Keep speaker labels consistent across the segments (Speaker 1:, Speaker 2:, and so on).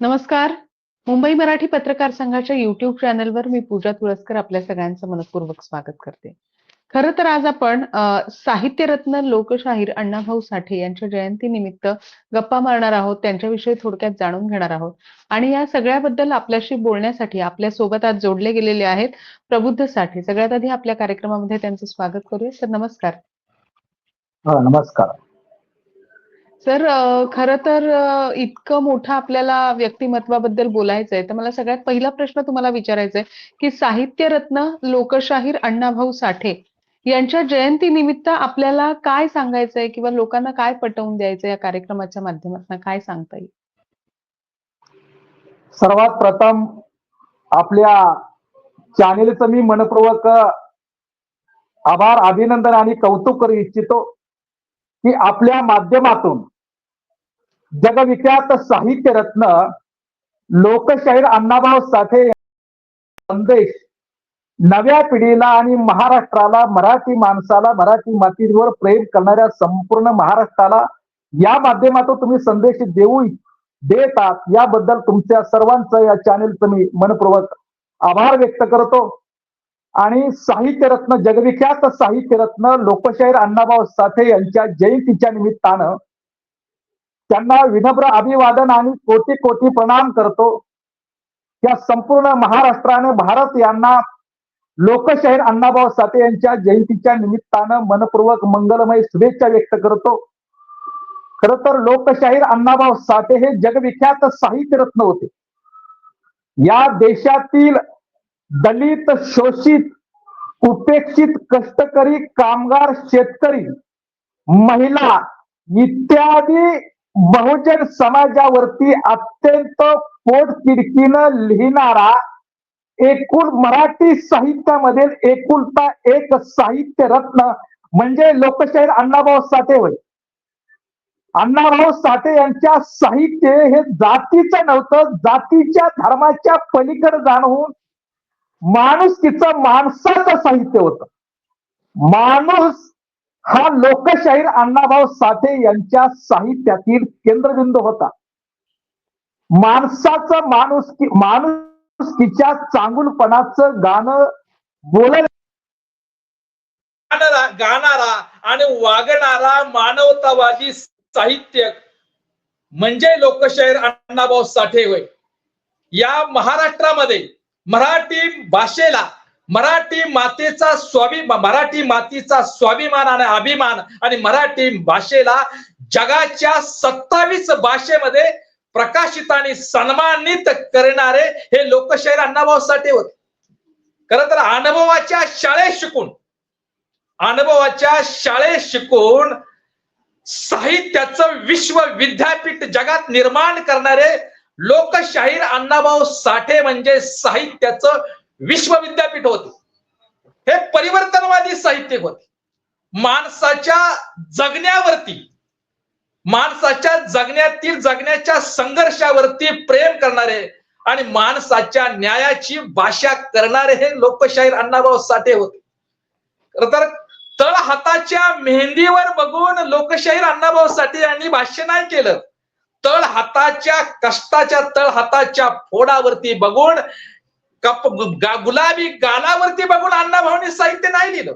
Speaker 1: नमस्कार. मुंबई मराठी पत्रकार संघाच्या युट्यूब चॅनलवर मी पूजा तुळसकर आपल्या सगळ्यांचं मनपूर्वक स्वागत करते. खर तर आज आपण साहित्यरत्न लोकशाहीर अण्णाभाऊ साठे यांच्या जयंतीनिमित्त गप्पा मारणार आहोत त्यांच्याविषयी थोडक्यात जाणून घेणार आहोत. आणि या सगळ्याबद्दल आपल्याशी बोलण्यासाठी आपल्यासोबत आज जोडले गेलेले आहेत प्रबुद्ध साठे. सगळ्यात आधी आपल्या कार्यक्रमामध्ये त्यांचं स्वागत करूया. सर नमस्कार.
Speaker 2: नमस्कार.
Speaker 1: सर खरं तर इतकं मोठं आपल्याला व्यक्तिमत्वाबद्दल बोलायचं आहे तर मला सगळ्यात पहिला प्रश्न तुम्हाला विचारायचा आहे की साहित्यरत्न लोकशाहीर अण्णाभाऊ साठे यांच्या जयंतीनिमित्त आपल्याला काय सांगायचंय किंवा लोकांना काय पटवून द्यायचं या कार्यक्रमाच्या माध्यमातून काय सांगता येईल?
Speaker 2: सर्वात प्रथम आपल्या चॅनेलचं मी मनपूर्वक आभार अभिनंदन आणि कौतुक करू इच्छितो की आपल्या माध्यमातून जगविख्यात साहित्य रत्न लोकशाहीर अण्णाभाऊ साठे संदेश. नव्या पिढीला आणि महाराष्ट्राला मराठी माणसाला मराठी मातीवर प्रेम करणाऱ्या संपूर्ण महाराष्ट्राला या माध्यमातून तुम्ही संदेश देऊ देतात. याबद्दल तुमच्या सर्वांचं या चॅनेलचं मी मनपूर्वक आभार व्यक्त करतो. आणि साहित्यरत्न जगविख्यात साहित्यरत्न लोकशाहीर अण्णाभाऊ साठे यांच्या जयंतीच्या निमित्तानं त्यांना विनम्र अभिवादन आणि कोटी कोटी प्रणाम करतो. या संपूर्ण महाराष्ट्राने भारत यांना लोकशाहीर अण्णाभाऊ साठे यांच्या जयंतीच्या निमित्तानं मनपूर्वक मंगलमय शुभेच्छा व्यक्त करतो. खर तर लोकशाहीर अण्णाभाऊ साठे हे जगविख्यात साहित्यरत्न होते. या देशातील दलित शोषित उपेक्षित कष्टकरी कामगार शेतकरी महिला इत्यादी बहुजन समाजावरती अत्यंत पोटतिडकीनं लिहिणारा एकूण मराठी साहित्यामधील एकुलता एक साहित्य रत्न म्हणजे लोकशाहीर अण्णाभाऊ साठे होय. अण्णाभाऊ साठे यांच्या साहित्य हे जातीचं नव्हतं जातीच्या धर्माच्या पलीकडे जाणून माणुसकीचं माणसाचं साहित्य होत. माणूस हा लोकशाहीर अण्णाभाऊ साठे यांच्या साहित्यातील केंद्रबिंदू होता. माणसाचं माणूस माणुसकीच्या चांगुलपणाचं गाणं बोलत
Speaker 3: गाणारा गाणारा आणि वागणारा मानवतावादी साहित्य म्हणजे लोकशाहीर अण्णाभाऊ साठे होय. या महाराष्ट्रामध्ये मराठी भाषेला मराठी मातेचा स्वाभिमान मराठी मातीचा स्वाभिमान आणि अभिमान आणि मराठी भाषेला जगाच्या सत्तावीस भाषेमध्ये प्रकाशित आणि सन्मानित करणारे हे लोकशाहीर अण्णाभाऊ साठे होते. खर तर अनुभवाच्या शाळेत शिकून अनुभवाच्या शाळेत शिकून साहित्याचं विश्व विद्यापीठ जगात निर्माण करणारे लोकशाहीर अण्णाभाऊ साठे म्हणजे साहित्याचं विश्व विद्यापीठ होते. हे परिवर्तनवादी साहित्य होते. माणसाच्या जगण्यावरती माणसाच्या जगण्यातील जगण्याच्या संघर्षावरती प्रेम करणारे आणि माणसाच्या न्यायाची भाषा करणारे हे लोकशाहीर अण्णाभाऊ साठे होते. खर तर तळ हाताच्या मेहंदीवर बघून लोकशाहीर अण्णाभाऊ साठे यांनी भाष्य नाही केलं. तळ हाताच्या कष्टाच्या तळ हाताच्या फोडावरती बघून कप गा- गुलाबी गालावरती बघून अण्णाभाऊनी साहित्य नाही लिहिलं.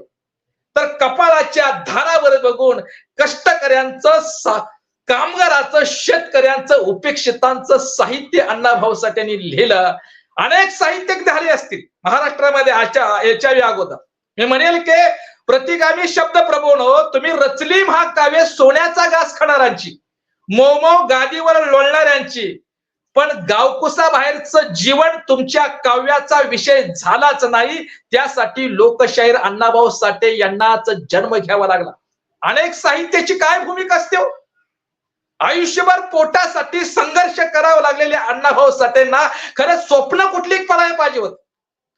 Speaker 3: तर कपाळाच्या धारावर बघून कष्टकऱ्यांचं सा- कामगाराचं शेतकऱ्यांचं उपेक्षितांचं साहित्य अण्णाभाऊ साठ्यांनी लिहिलं. अनेक साहित्यिक झाले असतील. महाराष्ट्रामध्ये आच्या याच्या अगोदर. मी म्हणेल की प्रतिगामी शब्द प्रबोनो तुम्ही रचली महाकाव्य सोन्याचा घास खाणाऱ्यांची. मोमो गादीवर लोळणाऱ्यांची. पण गावकुसा बाहेरचं जीवन तुमच्या काव्याचा विषय झालाच नाही त्यासाठी लोकशाहीर अण्णाभाऊ साठे यांनाच जन्म घ्यावा लागला. अनेक साहित्याची काय भूमिका असते हो? आयुष्यभर पोटासाठी संघर्ष करावा लागलेले अण्णाभाऊ साठेंना खरं स्वप्न कुठली पडायला पाहिजे होत?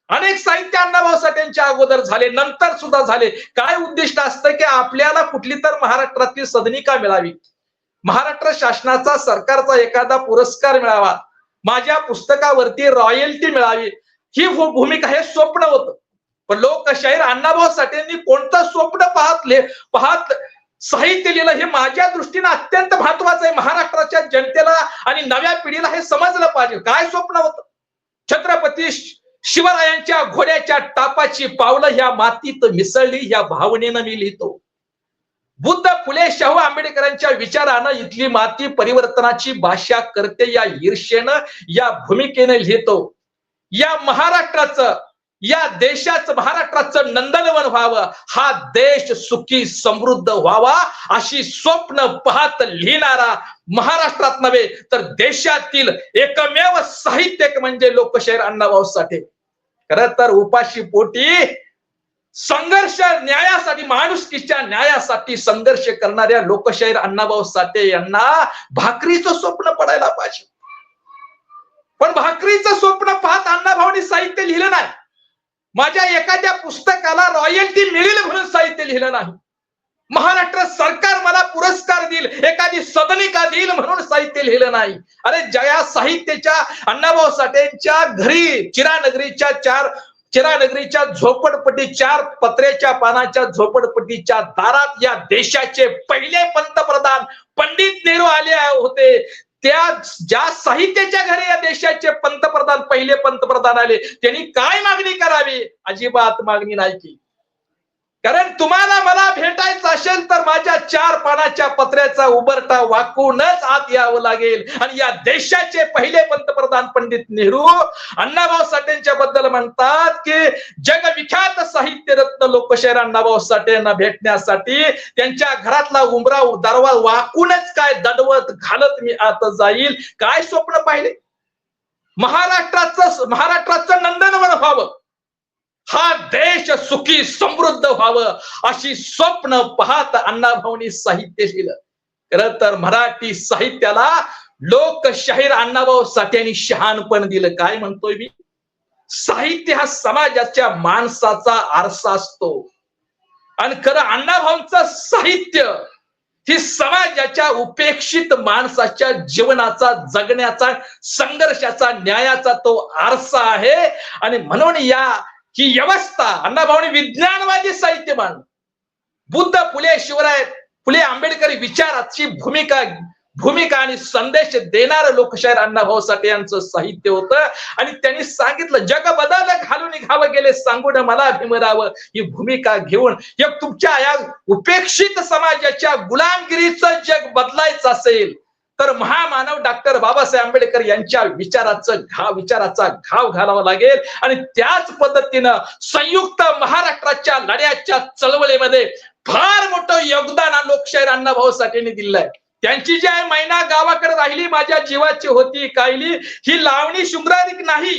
Speaker 3: अनेक साहित्य अण्णाभाऊ साठेंच्या अगोदर झाले नंतर सुद्धा झाले. काय उद्दिष्ट असतं की आपल्याला कुठली तर महाराष्ट्रातील सदनिका मिळावी? महाराष्ट्र शासनाचा सरकारचा एखादा पुरस्कार मिळावा माझ्या पुस्तकावरती रॉयल्टी मिळावी ही भूमिका हे स्वप्न होत. पण लोकशाहीर अण्णाभाऊ साठेंनी कोणतं स्वप्न पाहत पाहत साहित्य लिहिलं हे माझ्या दृष्टीनं अत्यंत महत्वाचं आहे. महाराष्ट्राच्या जनतेला आणि नव्या पिढीला हे समजलं पाहिजे. काय स्वप्न होत? छत्रपती शिवरायांच्या घोड्याच्या टापाची पावलं ह्या मातीत मिसळली ह्या भावनेनं मी लिहितो. बुद्ध फुले शाहू आंबेडकरांच्या विचारानं इथली माती परिवर्तनाची भाषा करते या ईर्षेनं या भूमिकेनं लिहितो. या महाराष्ट्राचं या देशाचं महाराष्ट्राचं नंदनवन व्हावं हा देश सुखी समृद्ध व्हावा अशी स्वप्न पाहत लिहिणारा महाराष्ट्रात नव्हे तर देशातील एकमेव साहित्यिक म्हणजे लोकशाहीर अण्णाभाऊ साठे. खर तर उपाशी पोटी संघर्ष न्यायासाठी माणुसकीच्या न्यायासाठी संघर्ष करणाऱ्या लोकशाहीर अण्णाभाऊ साठे यांना भाकरीचं स्वप्न पडायला पाहिजे. पण भाकरीचं स्वप्न पाहत अण्णाभाऊनी साहित्य लिहिलं नाही. माझ्या एखाद्या पुस्तकाला रॉयल्टी मिळेल म्हणून साहित्य लिहिलं नाही. महाराष्ट्र सरकार मला पुरस्कार देईल एखादी सदनिका देईल म्हणून साहित्य लिहिलं नाही. अरे जया साहित्याच्या अण्णाभाऊ साठेंच्या घरी चिरानगरीच्या चार चिरानगरीच्या झोपडपट्टी चार पत्र्याच्या पानाच्या झोपडपट्टीच्या दारात या देशाचे पहिले पंतप्रधान पंडित नेहरू आले होते. त्या ज्या साहित्याच्या घरी या देशाचे पंतप्रधान पहिले पंतप्रधान आले त्यांनी काय मागणी करावी? अजिबात मागणी नाही केली. कारण तुम्हाला मला भेटायचं असेल तर माझ्या चार पानाच्या पत्र्याचा उबरटा वाकूनच आत यावं लागेल. आणि या देशाचे पहिले पंतप्रधान पंडित नेहरू अण्णाभाऊ साठेंच्या बद्दल म्हणतात की जगविख्यात साहित्य रत्न लोकशाहीर अण्णाभाऊ साठे यांना भेटण्यासाठी त्यांच्या घरातला उमरा दरवा वाकूनच काय दडवत घालत मी आत जाईल. काय स्वप्न पाहिले? महाराष्ट्राचं महाराष्ट्राचं नंदनवन व्हावं. हा देश सुखी समृद्ध व्हावं अशी स्वप्न पाहत अण्णाभाऊनी साहित्य लिहिलं. खर तर मराठी साहित्याला लोकशाहीर अण्णाभाऊ साठ्यांनी शहाणपण दिलं. काय म्हणतोय मी? साहित्य हा समाजाच्या माणसाचा आरसा असतो. आणि खरं अण्णाभाऊंचं साहित्य ही समाजाच्या उपेक्षित माणसाच्या जीवनाचा जगण्याचा संघर्षाचा न्यायाचा तो आरसा आहे. आणि म्हणून या ही व्यवस्था अण्णाभाऊने विज्ञानवादी साहित्य मांडलं. बुद्ध फुले शिवराय फुले आंबेडकरी विचाराची भूमिका भूमिका आणि संदेश देणार लोकशाहीर अण्णाभाऊ साठे यांचं साहित्य होतं. आणि त्यांनी सांगितलं जग बदल घालून निघावं गेले सांगून मला भीमरावं ही भूमिका घेऊन. एक तुमच्या या उपेक्षित समाजाच्या गुलामगिरीचं जग बदलायचं असेल तर महामानव डॉक्टर बाबासाहेब आंबेडकर यांच्या विचाराचं घाव विचाराचा घाव घालावा लागेल. आणि त्याच पद्धतीनं संयुक्त महाराष्ट्राच्या लढ्याच्या चळवळीमध्ये फार मोठं योगदान लोकशाहीर अण्णाभाऊ साठेने दिलंय. त्यांची जी आहे मैना गावाकडे राहिली माझ्या जीवाची होती कायली ही लावणी शुंभरारिक नाही.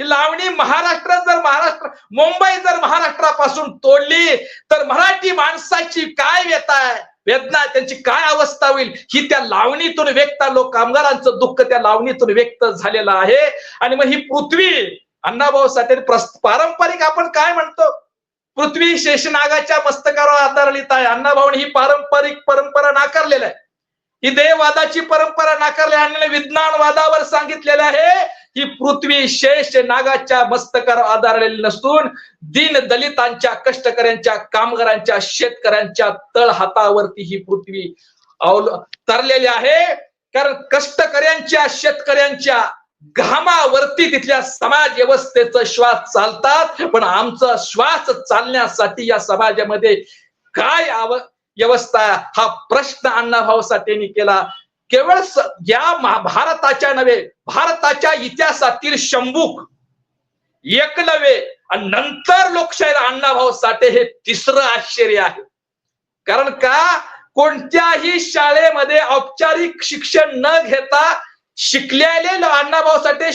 Speaker 3: ही लावणी महाराष्ट्र जर महाराष्ट्र मुंबई जर महाराष्ट्रापासून तोडली तर मराठी माणसाची काय व्यथा आहे? वेदना त्यांची काय अवस्था होईल? ही त्या लावणीतून व्यक्त लोक कामगारांचं दुःख त्या लावणीतून व्यक्त झालेलं आहे. आणि मग ही पृथ्वी अण्णाभाऊ साठे पारंपरिक आपण काय म्हणतो? पृथ्वी शेषनागाच्या मस्तकावर आधारित आहे. अण्णाभाऊने ही पारंपरिक परंपरा नाकारलेली आहे. ही देववादाची परंपरा नाकारली आणि विज्ञानवादावर सांगितलेलं आहे ही पृथ्वी शेष नागाच्या मस्तकावर आधारलेली नसून दीन दलितांच्या कष्टकऱ्यांच्या कामगारांच्या शेतकऱ्यांच्या तळ हातावरती ही पृथ्वी अवल तरलेली आहे. कारण कष्टकऱ्यांच्या शेतकऱ्यांच्या घामावरती तिथल्या समाज व्यवस्थेचं श्वास चालतात. पण आमचा श्वास चालण्यासाठी या समाजामध्ये काय आव व्यवस्था हा प्रश्न अण्णाभाऊ साठेंनी केला. केवळ या भारताच्या नव्हे भारताच्या इतिहासातील शंभूक. एकलवे आणि नंतर लोकशाहीर अण्णाभाऊ साठे हे तिसरं आश्चर्य आहे. कारण का? कोणत्याही शाळेमध्ये औपचारिक शिक्षण न घेता शिकलेले अण्णाभाऊ साठे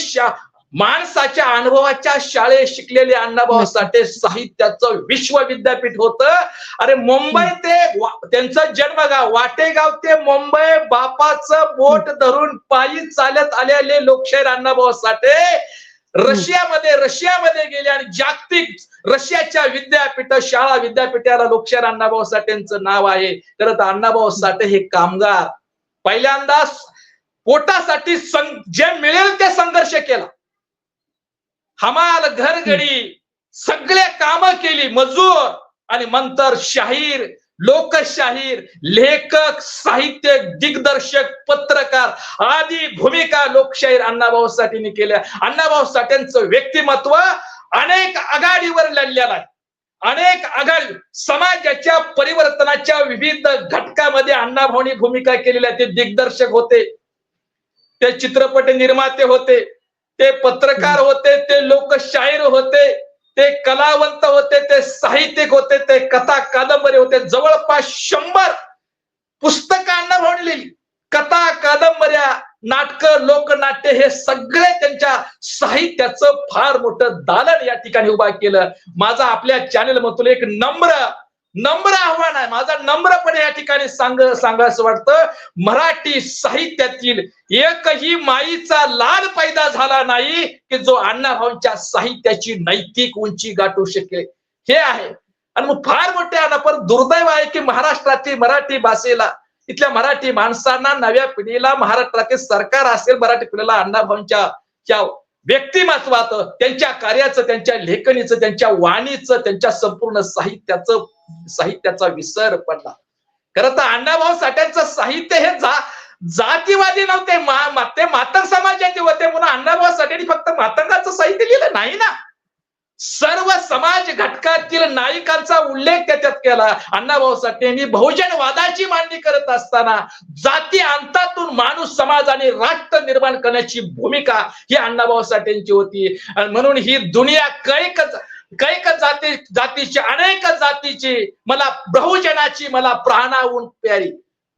Speaker 3: माणसाच्या अनुभवाच्या शाळेत शिकलेले अण्णाभाऊ साठे साहित्याचं विश्व विद्यापीठ होतं. अरे मुंबई ते त्यांचं जन्मगाव वाटेगाव ते मुंबई बापाचं बोट धरून पायी चालत आलेले लोकशाहीर अण्णाभाऊ साठे रशियामध्ये रशियामध्ये गेले आणि जागतिक रशियाच्या विद्यापीठ शाळा विद्यापीठाला लोकशाहीर अण्णाभाऊ साठेंचं नाव आहे. तर अण्णाभाऊ साठे हे कामगार पहिल्यांदा पोटासाठी जे मिळेल ते संघर्ष केला. हमाल घरगडी सगळे काम केली मजूर आणि नंतर शाहीर लोकशाहीर लेखक साहित्य दिग्दर्शक पत्रकार आदी भूमिका लोकशाहीर अण्णाभाऊ साठेंनी केल्या. अण्णाभाऊ साठेंचं व्यक्तिमत्व अनेक आघाडीवर लढलेलं आहे. अनेक आघाडी समाजाच्या परिवर्तनाच्या विविध घटकामध्ये अण्णाभाऊनी भूमिका केलेल्या ते दिग्दर्शक होते. ते चित्रपट निर्माते होते. ते पत्रकार होते ते लोकशाहीर होते ते कलावंत होते ते साहित्यिक होते ते कथा कादंबरी होते. जवळपास शंभर पुस्तकांना म्हणलेली कथा कादंबऱ्या नाटक लोकनाट्य हे सगळे त्यांच्या साहित्याचं फार मोठं दालन या ठिकाणी उभा केलं. माझा आपल्या चॅनेल मधून एक नम्र नम्र आव्हान आहे. माझा नम्रपणे या ठिकाणी सांग सांगायचं वाटतं मराठी साहित्यातील एकही माईचा लाल पैदा झाला नाही की जो अण्णाभाऊंच्या साहित्याची नैतिक उंची गाठू शकेल. हे आहे. आणि मग फार मोठे ना पण दुर्दैव आहे की महाराष्ट्रातील मराठी भाषेला इथल्या मराठी माणसांना नव्या पिढीला महाराष्ट्रातील सरकार असेल मराठी पिढीला अण्णाभाऊंच्या व्यक्तिमत्वाचं त्यांच्या कार्याचं त्यांच्या लेखणीचं त्यांच्या वाणीचं त्यांच्या संपूर्ण साहित्याचं साहित्याचा विसर पडला. खर तर अण्णाभाऊ साठ्यांचं साहित्य हे जा जातीवादी नव्हते मा- ते मातर समाजाचे होते म्हणून अण्णाभाऊ साठ्यांनी फक्त मातंगाचं साहित्य लिहिलं. नाही ना? सर्व समाज घटकातील नायकांचा उल्लेख त्याच्यात केला. अण्णाभाऊ साठेंनी बहुजनवादाची मांडणी करत असताना जाती अंतातून माणूस समाज आणि राष्ट्र निर्माण करण्याची भूमिका ही अण्णाभाऊ साठेंची होती. म्हणून ही दुनिया कैक कैक जाती जातीची अनेक जातीची मला बहुजनाची मला प्राणाहून प्यारी.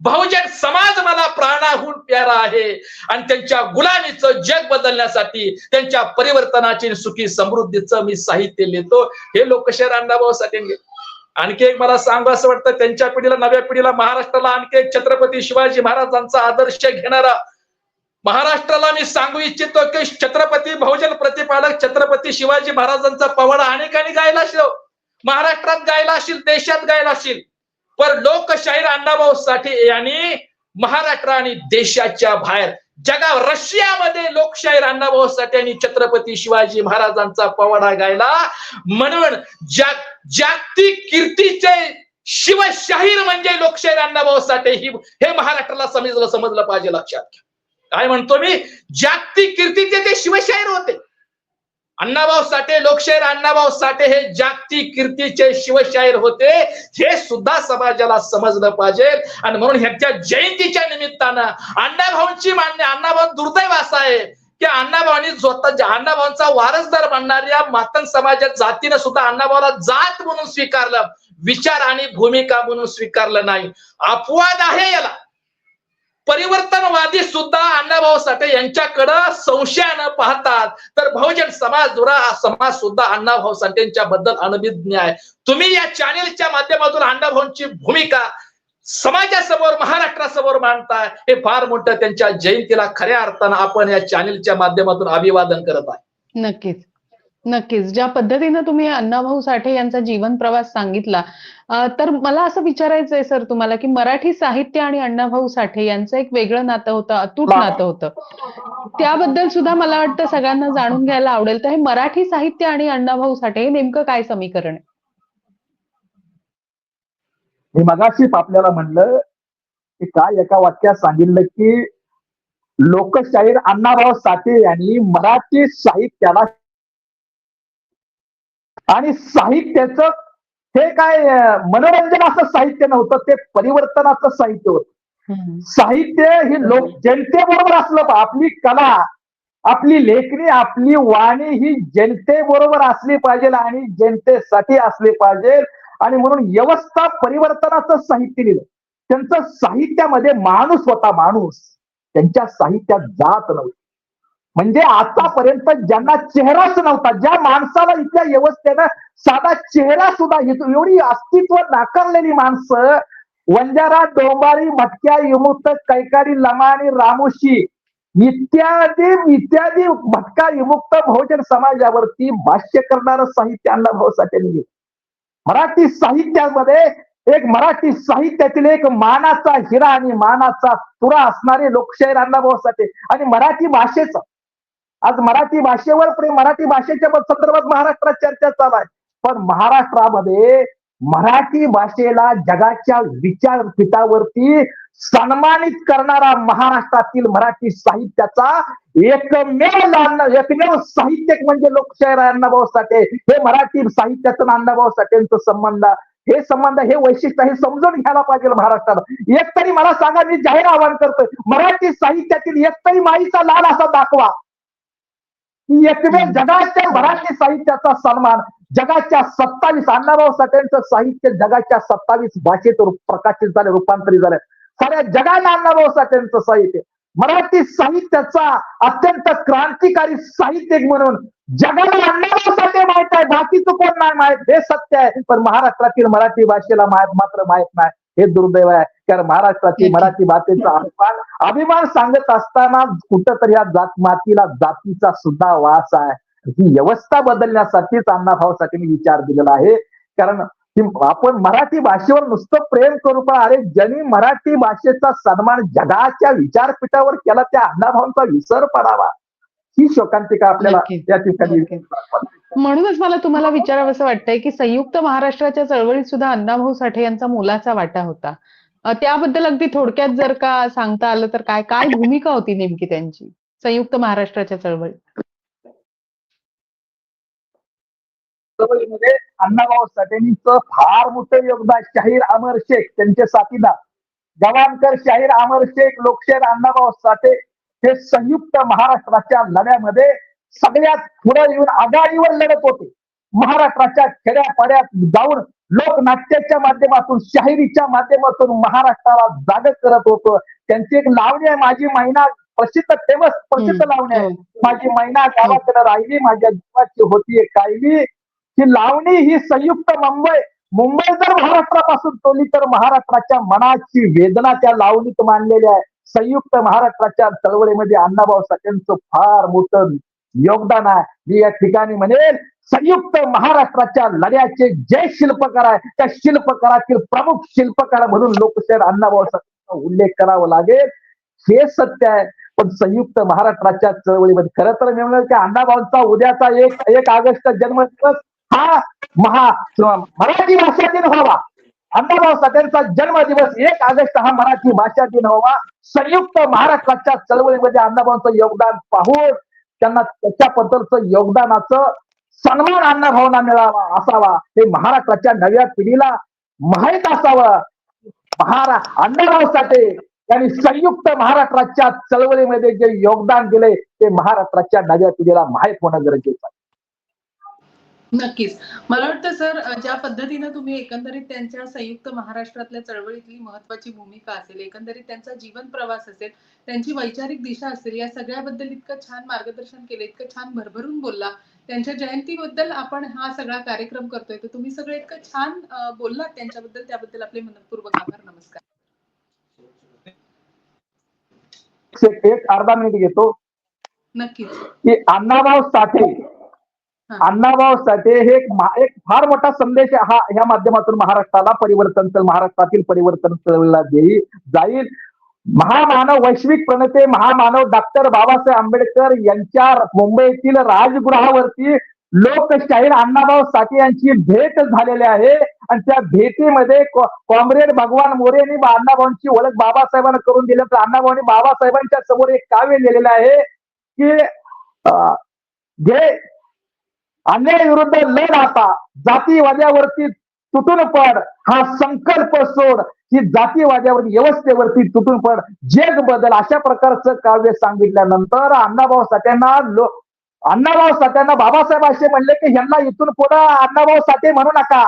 Speaker 3: बहुजन समाज मला प्राणाहून प्यारा आहे. आणि त्यांच्या गुलामीचं जग बदलण्यासाठी त्यांच्या परिवर्तनाची सुखी समृद्धीचं मी साहित्य लिहितो. हे लोकशाहीर अण्णाभाऊ साठे आणखी एक मला सांगू असं वाटतं त्यांच्या पिढीला नव्या पिढीला महाराष्ट्राला आणखी एक छत्रपती शिवाजी महाराजांचा आदर्श घेणारा महाराष्ट्राला मी सांगू इच्छितो की छत्रपती बहुजन प्रतिपालक छत्रपती शिवाजी महाराजांचा पवाडा अनेकांनी गायला असेल हो. महाराष्ट्रात गायला असेल देशात गायला असेल. पर लोकशाहीर अण्णाभाऊ साठे यांनी महाराष्ट्र आणि देशाच्या बाहेर. जगा रशियामध्ये लोकशाहीर अण्णाभाऊ साठे यांनी छत्रपती शिवाजी महाराजांचा पवाडा गायला म्हणून जाग जागतिक कीर्तीचे शिवशाहीर म्हणजे लोकशाहीर अण्णाभाऊ साठे ही हे महाराष्ट्राला समजलं समजलं पाहिजे लक्षात घ्या. काय म्हणतो मी? जागतिक कीर्तीचे ते शिवशाहीर होते. अण्णाभाऊ साठे लोकशाहीर अण्णाभाऊ साठे हे जागतिक कीर्तीचे शिवशाहीर होते. हे सुद्धा समाजाला समजलं पाहिजे. आणि म्हणून ह्यांच्या जयंतीच्या निमित्तानं अण्णाभाऊंची मान्य अण्णाभाऊ दुर्दैव असा आहे की अण्णाभाऊंनी स्वतः अण्णाभाऊंचा वारसदार बनणाऱ्या मातन समाजात जातीनं सुद्धा अण्णाभाऊला जात म्हणून स्वीकारलं. विचार आणि भूमिका म्हणून स्वीकारलं नाही. अपवाद आहे याला. परिवर्तनवादी सुद्धा अण्णाभाऊ साठे यांच्याकडं संशयानं पाहतात. तर बहुजन समाज दुरा समाज सुद्धा अण्णाभाऊ साठेंच्या बद्दल अनभिज्ञ आहे. तुम्ही या चॅनेलच्या माध्यमातून अण्णाभाऊंची भूमिका समाजासमोर महाराष्ट्रासमोर मांडताय हे फार मोठं त्यांच्या जयंतीला खऱ्या अर्थानं आपण या चॅनेलच्या माध्यमातून अभिवादन करत आहे.
Speaker 1: नक्कीच. नक्कीच. ज्या पद्धतीनं तुम्ही अण्णाभाऊ साठे यांचा जीवन प्रवास सांगितला अ, तर मला असं विचारायचंय सर तुम्हाला की मराठी साहित्य आणि अण्णाभाऊ साठे यांचं एक वेगळं नातं होतं अतूट. नातं होतं. त्याबद्दल सुद्धा मला वाटतं सगळ्यांना जाणून घ्यायला आवडेल. तर हे मराठी साहित्य आणि अण्णाभाऊ साठे हे नेमकं काय समीकरण आहे?
Speaker 2: मी मगाशीच आपल्याला म्हणलं की काय एका वाक्यात सांगितलं की लोकशाहीर अण्णाभाऊ साठे यांनी मराठी साहित्याला आणि साहित्याचं हे काय मनोरंजनाचं साहित्य नव्हतं ते परिवर्तनाचं साहित्य होतं. साहित्य ही लोक जनतेबरोबर असलं आपली कला आपली लेखणी आपली वाणी ही जनतेबरोबर असली पाहिजे आणि जनतेसाठी असली पाहिजे. आणि म्हणून व्यवस्था परिवर्तनाचं साहित्य लिहिलं. त्यांचं साहित्यामध्ये माणूस होता माणूस. त्यांच्या साहित्यात जात नव्हती. म्हणजे आतापर्यंत ज्यांना चेहराच नव्हता ज्या माणसाला इथल्या व्यवस्थेनं साधा चेहरा सुद्धा येतो एवढी अस्तित्व नाकारलेली माणसं वंजारा डोंबारी मटक्या विमुक्त लमा लमाणी रामोशी इत्यादी इत्यादी भटका विमुक्त बहुजन समाजावरती भाष्य करणारं साहित्य अण्णाभाऊ साठे मराठी साहित्यामध्ये एक मराठी साहित्यातील एक मानाचा हिरा आणि मानाचा तुरा असणारे लोकशाहीर अण्णाभाऊ साठे. आणि मराठी भाषेचं आज मराठी भाषेवर प्रेम मराठी भाषेच्या संदर्भात महाराष्ट्रात चर्चा चालू आहे. पण महाराष्ट्रामध्ये
Speaker 3: मराठी भाषेला जगाच्या विचारपीठावरती सन्मानित करणारा महाराष्ट्रातील मराठी साहित्याचा एकमेव एकमेव साहित्यिक म्हणजे लोकशाहीर अण्णाभाऊ साठे. हे मराठी साहित्याचं अण्णाभाऊ साठेंचं संबंध हे संबंध हे वैशिष्ट्य हे समजून घ्यायला पाहिजे महाराष्ट्रात एक तरी मला सांगा मी जाहीर आवाहन करतोय मराठी साहित्यातील एक तरी माईचा लाल असा दाखवा. एकमेव जगाच्या मराठी साहित्याचा सन्मान जगाच्या सत्तावीस अण्णाभाऊ साठेंचं साहित्य जगाच्या सत्तावीस भाषेत प्रकाशित झाले रूपांतरित झाले. साऱ्या जगाला अण्णाभाऊ साठेंचं साहित्य. मराठी साहित्याचा अत्यंत क्रांतिकारी साहित्यिक म्हणून जगाला अण्णाभाऊ साठे माहीत आहे बाकीचं कोण नाही माहीत? हे सत्य आहे. पण महाराष्ट्रातील मराठी भाषेला माहीत मात्र माहीत नाही. हे दुर्दैव आहे. कारण महाराष्ट्राची. मराठी भाषेचा अभिमान अभिमान सांगत असताना कुठंतरी या जात मातीला जातीचा सुद्धा वास आहे. ही व्यवस्था बदलण्यासाठीच अण्णाभाऊसाठी विचार दिलेला आहे. कारण की आपण मराठी भाषेवर नुसतं प्रेम करू पण अरे ज्यांनी मराठी भाषेचा सन्मान जगाच्या विचारपीठावर केला त्या अण्णाभाऊंचा विसर पडावा. ही शोकांतिका आपल्याला. या ठिकाणी.
Speaker 4: म्हणूनच मला तुम्हाला विचारावं असं वाटतंय की संयुक्त महाराष्ट्राच्या चळवळीत सुद्धा अण्णाभाऊ साठे यांचा मोलाचा वाटा होता. त्याबद्दल अगदी थोडक्यात जर का सांगता आलं तर काय काय भूमिका होती नेमकी त्यांची संयुक्त महाराष्ट्राच्या चळवळीत?
Speaker 3: चळवळीमध्ये अण्णाभाऊ साठेंचं फार मोठं योगदान. शाहीर अमर शेख त्यांचे साथीदार गवानकर शाहीर अमर शेख लोकशाहीर अण्णाभाऊ साठे हे संयुक्त महाराष्ट्राच्या लढ्यामध्ये सगळ्यात पुढे येऊन आघाडीवर लढत होते. महाराष्ट्राच्या खेड्यापाड्यात जाऊन लोकनाट्याच्या माध्यमातून शाहिरीच्या माध्यमातून महाराष्ट्राला जाग करत होतं. त्यांची एक लावणी आहे माझी महिना प्रसिद्ध फेमस प्रसिद्ध. लावणी आहे. माझी मैना गावाकडे राहिली माझ्या जीवाची होती कायली. ही लावणी ही संयुक्त मुंबई मुंबई जर महाराष्ट्रापासून तोली तर महाराष्ट्राच्या मनाची वेदना त्या लावणीत मांडलेली आहे संयुक्त महाराष्ट्राच्या चळवळीमध्ये अण्णाभाऊ साठेंचं फार मोठं योगदान आहे. मी या ठिकाणी म्हणेल संयुक्त महाराष्ट्राच्या लढ्याचे जे शिल्पकार आहे त्या शिल्पकारातील प्रमुख शिल्पकार म्हणून लोकशाहीर अण्णाभाऊ साठेंचा उल्लेख करावा लागेल. हे सत्य आहे. पण संयुक्त महाराष्ट्राच्या चळवळीमध्ये खरं तर मी म्हणलं की अण्णाभाऊंचा उद्याचा एक एक ऑगस्ट जन्मदिवस हा महा मराठी भाषा दिन व्हावा. अण्णाभाऊ साठेंचा जन्मदिवस एक ऑगस्ट हा मराठी भाषा दिन हवा. संयुक्त महाराष्ट्राच्या चळवळीमध्ये अण्णाभाऊंचं योगदान पाहून त्यांना त्याच्याबद्दलचं योगदानाचं सन्मान अण्णाभाऊंना मिळावा असावा. हे महाराष्ट्राच्या नव्या पिढीला माहीत असावं. महारा अण्णाभाऊ साठे यांनी संयुक्त महाराष्ट्राच्या चळवळीमध्ये जे योगदान दिले ते महाराष्ट्राच्या नव्या पिढीला माहीत होणं गरजेचं आहे.
Speaker 1: नक्कीच. मला वाटतं सर अ, ज्या पद्धतीनं तुम्ही एकंदरीत त्यांच्या संयुक्त महाराष्ट्रातल्या चळवळीतली महत्वाची भूमिका असेल एकंदरीत त्यांचा जीवन प्रवास असेल त्यांची वैचारिक दिशा असेल या सगळ्याबद्दल इतकं छान मार्गदर्शन केलं इतकं छान भरभरून बोलला. त्यांच्या जयंतीबद्दल आपण हा सगळा कार्यक्रम करतोय. तर तुम्ही सगळे इतकं छान अ, बोललात त्यांच्याबद्दल त्याबद्दल आपले मनपूर्वक आभार नमस्कार.
Speaker 3: एक अर्धा मिनिट घेतो.
Speaker 1: नक्कीच.
Speaker 3: की अण्णाभाऊ साठे. अण्णाभाऊ साठे हे एक फार मोठा संदेश हा ह्या माध्यमातून महाराष्ट्राला परिवर्तन महाराष्ट्रातील परिवर्तन चळवळीला देई जाईल. महामानव वैश्विक प्रणेते महामानव डॉक्टर बाबासाहेब आंबेडकर यांच्या मुंबईतील राजगृहावरती लोकशाहीर अण्णाभाऊ साठे यांची भेट झालेली आहे. आणि त्या भेटीमध्ये कॉम्रेड भगवान मोरे यांनी अण्णाभाऊंची ओळख बाबासाहेबांना करून दिली. तर अण्णाभाऊंनी बाबासाहेबांच्या समोर एक काव्य लिहिलेलं आहे की जे अन्याय विरुद्ध लय राहता जातीवाद्यावरती तुटून पड. हा संकल्प सोड. ही जातीवाद्यावरती व्यवस्थेवरती तुटून पड. जग बदल. अशा प्रकारचं काव्य सांगितल्यानंतर अण्णाभाऊ साठ्यांना लो अण्णाभाऊ साठ्यांना बाबासाहेब असे म्हणले की ह्यांना इथून पुढे अण्णाभाऊ साठे म्हणू नका.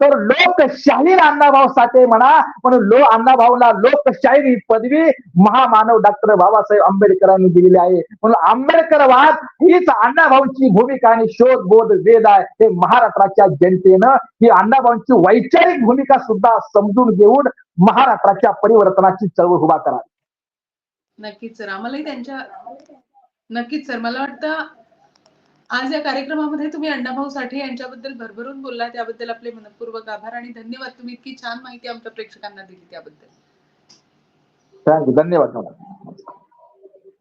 Speaker 3: तर लोकशाहीर अण्णाभाऊ साठे म्हणा म्हणून लो अण्णाभाऊला लोकशाहीर ही पदवी महामानव डॉक्टर बाबासाहेब आंबेडकरांनी दिलेली आहे. म्हणून आंबेडकरवाद हीच अण्णाभाऊंची भूमिका आणि शोध बोध वेद आहे. हे महाराष्ट्राच्या जनतेनं ही अण्णाभाऊंची वैचारिक भूमिका सुद्धा समजून घेऊन महाराष्ट्राच्या परिवर्तनाची चळवळ उभा करा
Speaker 1: नक्कीच सर. आम्हालाही त्यांच्या नक्कीच सर. मला वाटतं आज या कार्यक्रमामध्ये तुम्ही अण्णाभाऊ साठे यांच्याबद्दल भरभरून बोलला त्याबद्दल आपले मनपूर्वक आभार आणि धन्यवाद. तुम्ही इतकी छान माहिती आमच्या प्रेक्षकांना दिली त्याबद्दल.
Speaker 3: धन्यवाद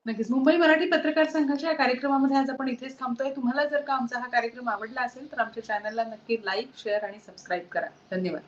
Speaker 1: नक्कीच. मुंबई मराठी पत्रकार संघाच्या या कार्यक्रमामध्ये आज आपण इथेच थांबतोय. तुम्हाला जर का आमचा हा कार्यक्रम आवडला असेल तर आमच्या चॅनलला नक्की लाईक शेअर आणि सबस्क्राईब करा. धन्यवाद.